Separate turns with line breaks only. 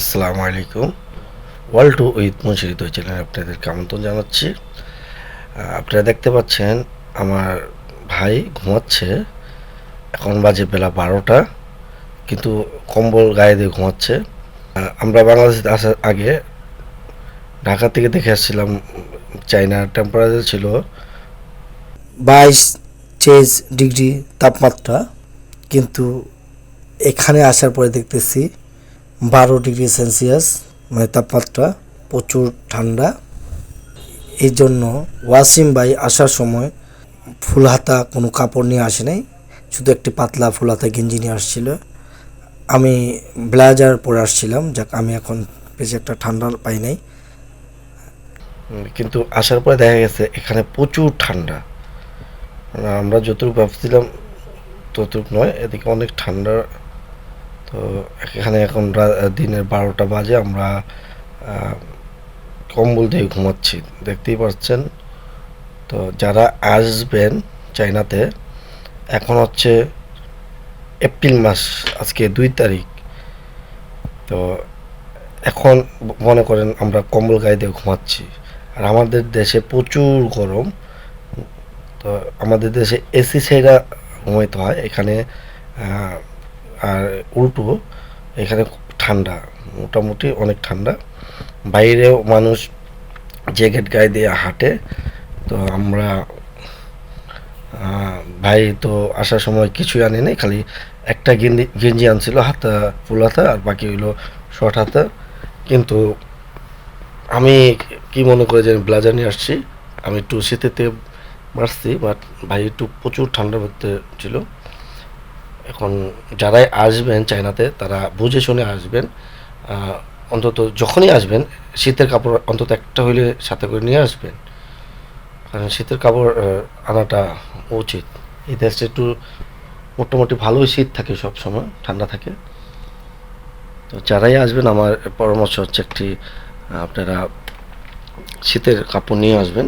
আসসালামু আলাইকুম। World to with মুন্সিরিত চ্যানেলে আপনাদেরকে আমন্ত্রণ জানাচ্ছি। আপনারা দেখতে পাচ্ছেন, আমার ভাই ঘুমাচ্ছে। এখন বাজে বেলা বারোটা, কিন্তু কম্বল গায়ে দিয়ে ঘুমাচ্ছে। আমরা বাংলাদেশে আসার আগে ঢাকা থেকে দেখে আসছিলাম চাইনার টেম্পারেচার ছিল
বাইশ তেইশ ডিগ্রি তাপমাত্রা, কিন্তু এখানে আসার পরে দেখতেছি বারো ডিগ্রি সেলসিয়াস মানে তাপমাত্রা, প্রচুর ঠান্ডা। এই জন্য ওয়াসিম ভাই আসার সময় ফুল হাতা কোনো কাপড় নিয়ে আসে নাই, শুধু একটি পাতলা ফুল হাতা গেঞ্জি নিয়ে আসছিল। আমি ব্লেজার পরে আসছিলাম, যাক আমি এখন বেশি একটা ঠান্ডা পাই নাই।
কিন্তু আসার পরে দেখা গেছে এখানে প্রচুর ঠান্ডা। মানে আমরা যতটুকু ভাবছিলাম ততটুকু নয়, এদিকে অনেক ঠান্ডা তো এখানে এখন দিনের বারোটা বাজে, আমরা কম্বল দিয়ে ঘুমাচ্ছি, দেখতেই পাচ্ছেন। তো যারা আসবেন চাইনাতে এখন হচ্ছে এপ্রিল মাস, আজকে দুই তারিখ। তো এখন মনে করেন আমরা কম্বল গায়ে দিয়ে ঘুমাচ্ছি। আর আমাদের দেশে প্রচুর গরম। তো আমাদের দেশে এসি ছেড়া ঘুমাইতে হয়। এখানে আর উল্টো, এখানে ঠান্ডা, মোটামুটি অনেক ঠান্ডা। বাইরেও মানুষ জ্যাকেট গায়ে দিয়ে হাঁটে। তো আমরা ভাই তো আসার সময় কিছুই আনে নাই, খালি একটা গেঞ্জি গেঞ্জি আনছিল হাতা, ফুল হাতা, আর বাকি হইল শর্ট হাতা। কিন্তু আমি কি মনে করে যে ব্লাজার নিয়ে আসছি। আমি একটু শীতেতে মারছি বাট ভাই একটু প্রচুর ঠান্ডার মধ্যে ছিল। এখন যারাই আসবেন চায়নাতে, তারা বুঝে শুনে আসবেন। অন্তত যখনই আসবেন, শীতের কাপড় অন্তত একটা হইলে সাথে করে নিয়ে আসবেন। কারণ শীতের কাপড় আনাটা উচিত। এই দেশটা একটু মোটামুটি ভালোই শীত থাকে সব সময় ঠান্ডা থাকে। তো যারাই আসবেন, আমার পরামর্শ হচ্ছে একটি আপনারা শীতের কাপড় নিয়ে আসবেন।